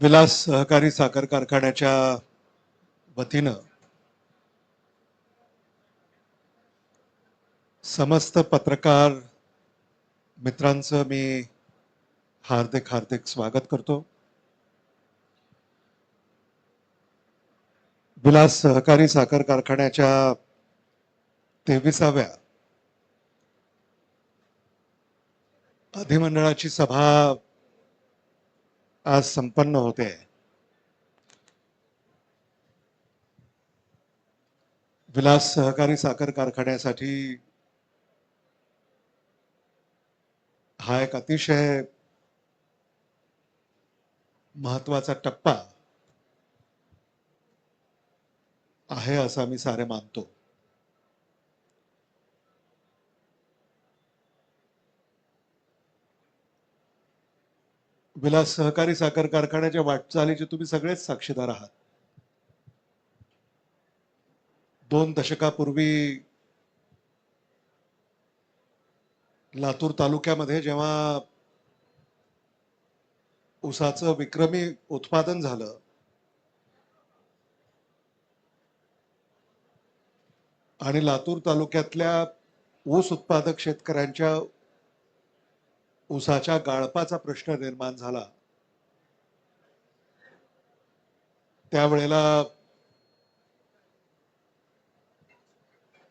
विलास सहकारी साखर कारखान्याच्या वतीनं समस्त पत्रकार मित्रांचं मी हार्दिक हार्दिक स्वागत करतो. विलास सहकारी साखर कारखान्याच्या तेविसाव्या अधिमंडळाची सभा आज संपन्न होते. विलास सहकारी साखर कारखान्यासाठी हा एक अतिशय महत्त्वाचा टप्पा आहे असं मी सारे मानतो. विलास सहकारी साखर कारखान्याच्या वाटचालीचे तुम्ही सगळेच साक्षीदार आहात. दोन दशकापूर्वी लातूर तालुक्यामध्ये जेव्हा ऊसाचं विक्रमी उत्पादन झालं आणि लातूर तालुक्यातल्या ऊस उत्पादक शेतकऱ्यांच्या उसाच्या गाळपाचा प्रश्न निर्माण झाला. त्यावेळेला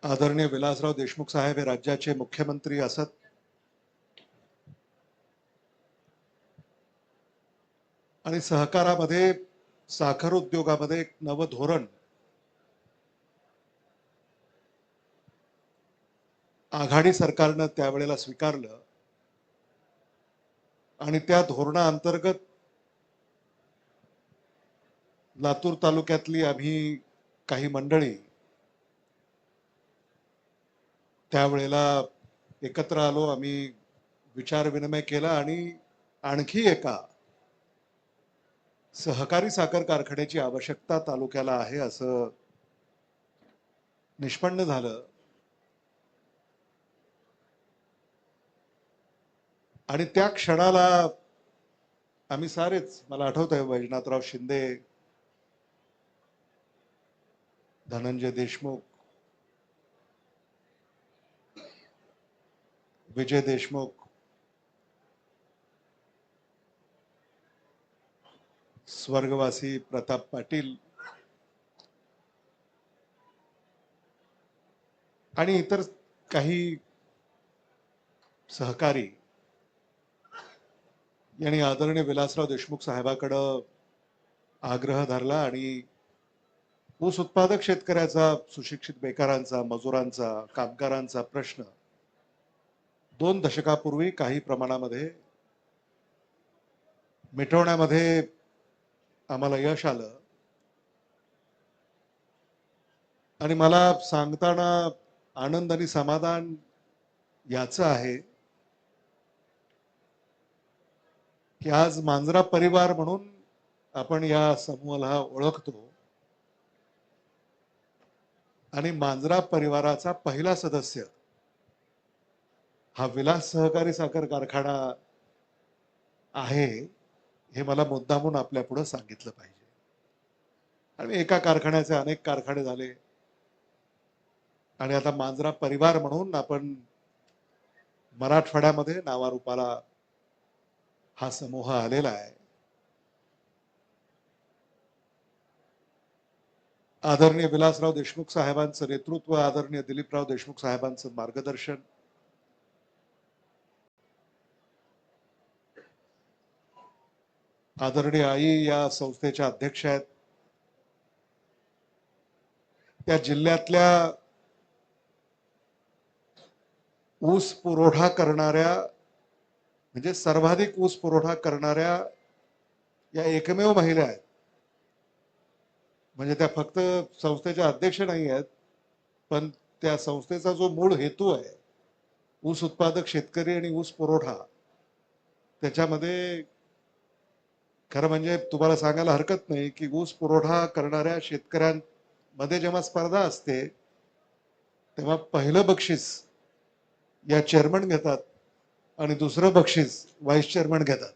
आदरणीय विलासराव देशमुख साहेब हे राज्याचे मुख्यमंत्री असत. आणि सहकारामध्ये साखर उद्योगामध्ये एक नवं धोरण आघाडी सरकारनं त्यावेळेला स्वीकारलं. आणि त्या धोरणाअंतर्गत लातूर तालुक्यातली आम्ही काही मंडळी त्यावेळेला एकत्र आलो आम्ही विचार विनिमय केला आणि आणखी एका सहकारी साखर कारखान्याची आवश्यकता तालुक्याला आहे असं निष्पन्न झालं. आणि त्या क्षणाला आम्ही सारेच मला आठवत आहे वैजनाथराव शिंदे धनंजय देशमुख विजय देशमुख स्वर्गवासी प्रताप पाटील आणि इतर काही सहकारी यांनी आदरणीय विलासराव देशमुख साहेबाकडं आग्रह धरला आणि ऊस उत्पादक शेतकऱ्याचा सुशिक्षित बेकारांचा मजुरांचा कामगारांचा प्रश्न दोन दशकापूर्वी काही प्रमाणामध्ये मिटवण्यामध्ये आम्हाला यश आलं. आणि मला सांगताना आनंद आणि समाधान याचं आहे. की आज मांजरा परिवार म्हणून आपण या समूहाला ओळखतो. आणि मांजरा परिवाराचा पहिला सदस्य हा विलास सहकारी साखर कारखाना आहे हे मला मुद्दामून आपल्या पुढे सांगितलं पाहिजे. आणि एका कारखान्याचे अनेक कारखाने झाले. आणि आता मांजरा परिवार म्हणून आपण मराठवाड्यामध्ये नावारूपाला हा समूह आलेला आहे. आदरणीय विलासराव देशमुख साहेबांचं नेतृत्व आदरणीय दिलीपराव देशमुख साहेबांचं मार्गदर्शन. आदरणीय आई या संस्थेच्या अध्यक्ष आहेत. त्या जिल्ह्यातल्या ऊस पुरवठा करणाऱ्या म्हणजे सर्वाधिक ऊस पुरवठा करणाऱ्या या एकमेव महिला आहेत. म्हणजे त्या फक्त संस्थेच्या अध्यक्ष नाही आहेत पण त्या संस्थेचा जो मूळ हेतू आहे ऊस उत्पादक शेतकरी आणि ऊस पुरवठा त्याच्यामध्ये खरं म्हणजे तुम्हाला सांगायला हरकत नाही की ऊस पुरवठा करणाऱ्या शेतकऱ्यांमध्ये जेव्हा स्पर्धा असते तेव्हा पहिलं बक्षीस या चेअरमन घेतात. आणि दुसरं बक्षीस व्हाईस चेअरमन घेतात.